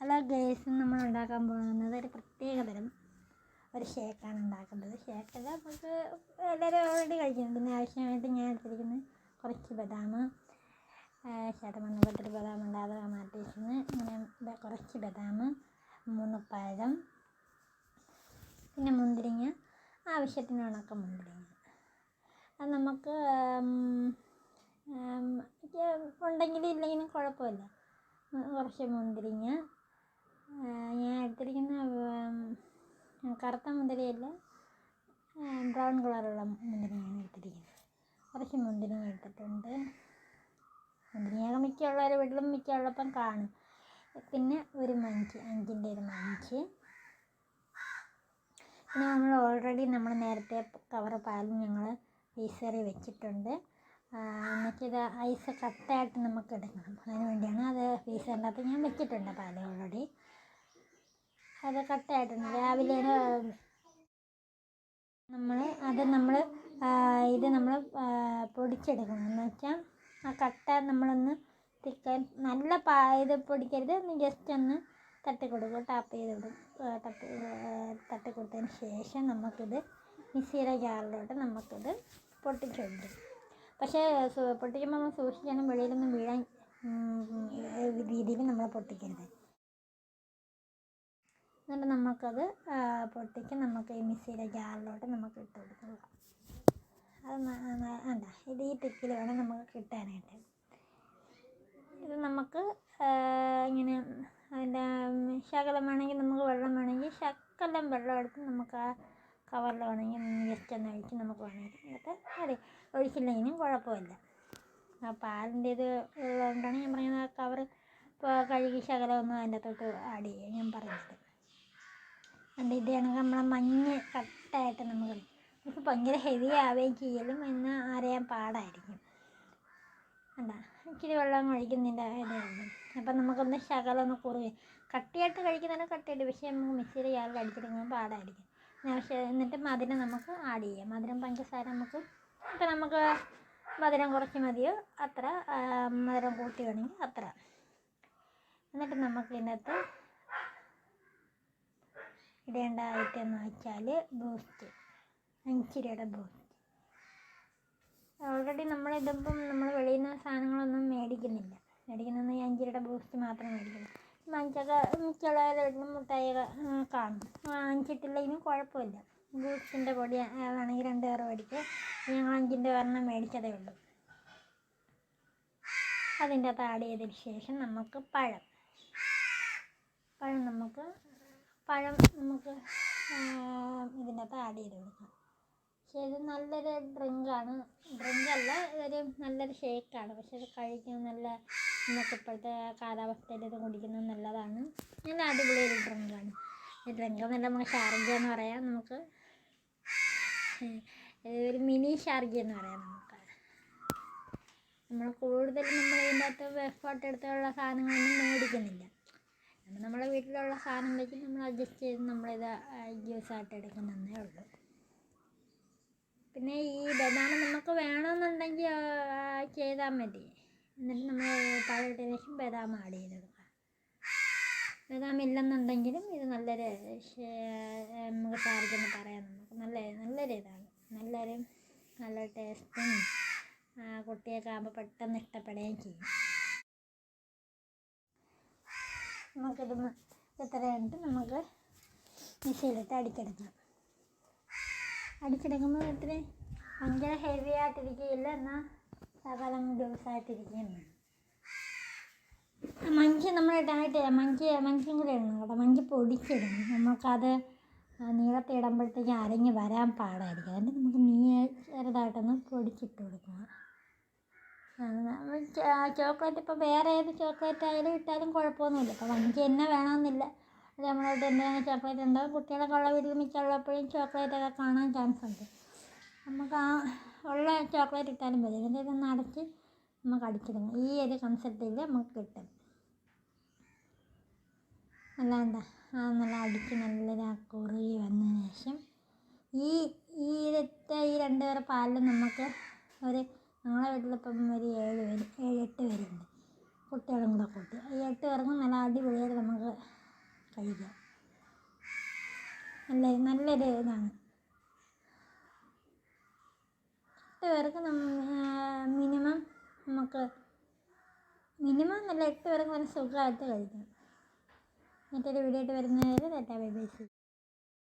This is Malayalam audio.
ഹലോ ഗേസ് നമ്മൾ ഉണ്ടാക്കാൻ പോകുന്നത് ഒരു പ്രത്യേക തരം ഒരു ഷേക്കാണ് ഉണ്ടാക്കുന്നത്. ഷേക്കല്ല നമുക്ക് എല്ലാവരും ഓൾറെഡി കഴിക്കുന്നുണ്ട് പിന്നെ ആവശ്യമായിട്ട് ഞാൻ എടുത്തിരിക്കുന്നത് കുറച്ച് ബദാം. ശതമാനം പത്തൊരു ബദാം ഉണ്ട്. അത് മാറ്റി ഇതാ ഇങ്ങനെ കുറച്ച് ബദാം മൂന്ന് പഴം പിന്നെ മുന്തിരിങ്ങ ആവശ്യത്തിന് ഉണക്ക മുന്തിരിങ്ങ. അത് നമുക്ക് ഉണ്ടെങ്കിലും ഇല്ലെങ്കിലും കുഴപ്പമില്ല. കുറച്ച് മുന്തിരിങ്ങ ഞാൻ എടുത്തിരിക്കുന്ന കറുത്ത മുന്തിരിയല്ല ബ്രൗൺ കളറുള്ള മുന്തിരിയാണ് എടുത്തിരിക്കുന്നത്. കുറച്ച് മുന്തിരി എടുത്തിട്ടുണ്ട്. മുന്തിരിയൊക്കെ മിക്കുള്ളവർ വീട്ടിലും മിക്കുള്ളപ്പം കാണും. പിന്നെ ഒരു മഞ്ച് അഞ്ചിന്റെ ഒരു മഞ്ച്. പിന്നെ നമ്മൾ ഓൾറെഡി നമ്മൾ നേരത്തെ കവർ പാലും ഞങ്ങൾ ഫ്രീസറിൽ വെച്ചിട്ടുണ്ട്. ഇത് ഐസ് കട്ടയായിട്ട് നമുക്ക് എടുക്കണം. അതിന് വേണ്ടിയാണ് അത് ഫ്രീസറിന്റെ അകത്ത് ഞാൻ വെച്ചിട്ടുണ്ട് പാൽ ഓൾറെഡി അത് കട്ടയായിട്ടുണ്ട് രാവിലെ നമ്മൾ അത് നമ്മൾ ഇത് നമ്മൾ പൊടിച്ചെടുക്കണം. എന്ന് വെച്ചാൽ ആ കട്ട നമ്മളൊന്ന് തിക്ക നല്ല പാ ഇത് പൊടിക്കരുത്. ജസ്റ്റ് ഒന്ന് തട്ടി കൊടുക്കുക ടാപ്പ് ചെയ്ത് കൊടുക്കും തട്ടി തട്ടി കൊടുത്തതിന് ശേഷം നമുക്കിത് മിക്സിയുടെ ജാറിലോട്ട് നമുക്കിത് പൊട്ടിച്ചെടുക്കും പക്ഷേ പൊട്ടിക്കുമ്പോൾ നമ്മൾ സൂക്ഷിക്കണം വെളിയിലൊന്നും വീഴാൻ രീതിയിൽ നമ്മൾ പൊട്ടിക്കരുത്. എന്നിട്ട് നമുക്കത് പൊട്ടിച്ച് നമുക്ക് ഈ മിക്സിയുടെ ജാറിലോട്ട് നമുക്ക് ഇട്ട് കൊടുക്കുക അത് അല്ല ഇത് ഈ ടിക്കിൽ വേണം നമുക്ക് കിട്ടാനായിട്ട്. ഇത് നമുക്ക് ഇങ്ങനെ അതിന്റെ ശകലം വേണമെങ്കിൽ നമുക്ക് വെള്ളം വേണമെങ്കിൽ ശകലം വെള്ളം എടുത്ത് നമുക്ക് ആ കവറിൽ വേണമെങ്കിൽ ജസ്റ്റ് ഒന്ന് ഒഴിച്ച് നമുക്ക് വേണമെങ്കിൽ എന്നിട്ട് മതി ഒഴിച്ചില്ലെങ്കിലും കുഴപ്പമില്ല. ആ പാലിന്റെ ഇത് ഉള്ളതുകൊണ്ടാണ് ഞാൻ പറയുന്നത് ആ കവർ ഇപ്പോൾ കഴുകി ശകലമൊന്നും അതിന്റെ അകത്തോട്ട് ആഡ് ചെയ്യാൻ ഞാൻ പറഞ്ഞത്. അതുകൊണ്ട് ഇതാണെങ്കിൽ നമ്മളെ മഞ്ഞ് കട്ടായിട്ട് നമുക്ക് നമുക്ക് ഭയങ്കര ഹെവി ആവുകയും ചെയ്യലും എന്ന് അറിയാൻ പാടായിരിക്കും. അതാ ഇച്ചിരി വെള്ളം കഴിക്കുന്നതിന്റെ ഇതായിരുന്നു അപ്പം നമുക്കൊന്ന് ശകലം ഒന്ന് കുറുകയും കട്ടിയായിട്ട് കഴിക്കുന്നതിന് കട്ടിയായിട്ട് പക്ഷേ നമുക്ക് മിക്സിയിൽ ജാറിൽ അടിച്ചെടുക്കുമ്പോൾ പാടായിരിക്കും. പക്ഷേ എന്നിട്ട് മധുരം നമുക്ക് ആഡ് ചെയ്യാം. മധുരം പഞ്ചസാര നമുക്ക് ഇപ്പം നമുക്ക് മധുരം കുറച്ച് മതിയോ? അത്ര. മധുരം കൂട്ടി വേണമെങ്കിൽ അത്ര. എന്നിട്ട് നമുക്ക് ഇതിനകത്ത് ഇടേണ്ട ഐറ്റം വെച്ചാൽ ബൂസ്റ്റ് അഞ്ച് രൂപയുടെ ബൂസ്റ്റ് ഓൾറെഡി നമ്മളിതിപ്പം നമ്മൾ വെളിയിൽ നിന്ന് സാധനങ്ങളൊന്നും മേടിക്കുന്നില്ല. മേടിക്കുന്നത് ഈ അഞ്ച് രൂപയുടെ ബൂസ്റ്റ് മാത്രം മേടിക്കുന്നു മഞ്ചൊക്കെ മിക്കുള്ളവരുടെ വീട്ടിലും മുട്ടായിയൊക്കെ കാണും. വാങ്ങിച്ചിട്ടില്ലെങ്കിലും കുഴപ്പമില്ല. ബൂട്ട്സിന്റെ പൊടി ആണെങ്കിൽ രണ്ട് പേർ മേടിക്കും. ഞങ്ങൾ അഞ്ചിന്റെ ഒരെണ്ണം മേടിച്ചതേ ഉള്ളൂ. അതിന്റെ ചെയ്തതിന് ശേഷം നമുക്ക് പഴം. പഴം നമുക്ക് പഴം നമുക്ക് അകത്ത് ആഡ് ചെയ്ത് കൊടുക്കാം. പക്ഷേ ഇത് നല്ലൊരു ഡ്രിങ്കാണ്. ഡ്രിങ്ക് അല്ല ഇതൊരു നല്ലൊരു ഷേക്കാണ്. പക്ഷേ ഇത് കഴിക്കാൻ നല്ല നമുക്ക് ഇപ്പോഴത്തെ കാലാവസ്ഥയിൽ ഇത് കുടിക്കുന്നത് നല്ലതാണ്. നല്ല അടിപൊളി ഒരു ഡ്രിങ്കാണ്. ഈ ഡ്രിങ്ക് എന്നല്ല നമുക്ക് ഷാർജ എന്ന് പറയാം നമുക്ക്. ഒരു മിനി ഷാർജ എന്ന് പറയാം നമുക്ക്. നമ്മൾ കൂടുതലും നമ്മൾ ഇതിന്റെ അകത്ത് എഫേർട്ട് എടുത്തുള്ള സാധനങ്ങളൊന്നും മേടിക്കുന്നില്ല. നമ്മളെ വീട്ടിലുള്ള സാധനം വെച്ച് നമ്മൾ അഡ്ജസ്റ്റ് ചെയ്ത് നമ്മളിത് ജ്യൂസായിട്ട് എടുക്കുന്നതേ ഉള്ളൂ. പിന്നെ ഈ ബദാം നമുക്ക് വേണമെന്നുണ്ടെങ്കിൽ ചെയ്താൽ മതി. എന്നിട്ട് നമ്മൾ ശേഷം ബദാം ആഡ് ചെയ്ത് ബദാം ഇല്ലെന്നുണ്ടെങ്കിലും ഇത് നല്ലൊരു നമുക്ക് ഷാർജെന്ന് പറയാം നമുക്ക്. നല്ല നല്ലൊരു ഇതാണ്. നല്ലൊരു നല്ല ടേസ്റ്റും കുട്ടിയൊക്കെ ആകുമ്പോൾ പെട്ടെന്ന് ഇഷ്ടപ്പെടുകയും ചെയ്യും. നമുക്കിത് ഇത്ര നമുക്ക് മിക്സിയിലിട്ട് അടിച്ചെടുക്കാം. അടിച്ചെടുക്കുമ്പോൾ ഇത്ര ഭയങ്കര ഹെവി ആയിട്ടിരിക്കുകയില്ല. എന്നാൽ ശകലം ലൂസായിട്ടിരിക്കുകയും മഞ്ചി നമ്മൾ ഇടാനായിട്ട് മഞ്ചി മഞ്ചിയും കൂടെ ഇടണം കേട്ടോ. മഞ്ചി പൊടിച്ചിടണം നമുക്കത് നീളത്തിൽ ഇടുമ്പോഴത്തേക്ക് അരഞ്ഞ് വരാൻ പാടായിരിക്കും. അതുകൊണ്ട് നമുക്ക് നീ ചെറുതായിട്ടൊന്ന് പൊടിച്ചിട്ട് കൊടുക്കുക ചോക്ലേറ്റ് ഇപ്പോൾ വേറെ ഏത് ചോക്ലേറ്റ് ആയാലും ഇട്ടാലും കുഴപ്പമൊന്നുമില്ല. ഇപ്പോൾ വഞ്ചി തന്നെ വേണമെന്നില്ല. അത് നമ്മളോട് എന്തെങ്കിലും ചോക്ലേറ്റ് ഉണ്ടാവും കുട്ടികളൊക്കെ ഉള്ള വീട്ടിൽ ചോക്ലേറ്റ് ചോക്ലേറ്റൊക്കെ കാണാൻ ചാൻസ് ഉണ്ട്. നമുക്ക് ആ ഉള്ള ചോക്ലേറ്റ് ഇട്ടാലും മതി. എന്നിട്ട് ഇതൊന്ന് അടച്ച് നമുക്ക് അടിച്ചിടുന്നു ഈ ഒരു കൺസെപ്റ്റിൽ നമുക്ക് കിട്ടും. അല്ലാണ്ട് ആ നല്ല അടിച്ച് നല്ല കുറുകി വന്നതിന് ശേഷം ഈ ഈ ഇരത്തെ ഈ രണ്ട് പേരെ പാലിൽ നമുക്ക് ഒരു ഞങ്ങളെ വീട്ടിലിപ്പം ഒരു ഏഴ് പേര് ഏഴ് എട്ട് പേരുണ്ട്. കുട്ടികളും കൂടെ കൂട്ടി. ഈ എട്ട് പേർക്കും നല്ല നമുക്ക് കഴിക്കാം. നല്ല നല്ലൊരു ഇതാണ്. എട്ട് പേർക്ക് മിനിമം നമുക്ക് മിനിമം നല്ല എട്ട് പേർക്ക് നല്ല സുഖമായിട്ട് കഴിക്കാം. മറ്റൊരു വീഡിയോ ആയിട്ട് വരുന്നവരെ തെറ്റാ ബൈ ബൈ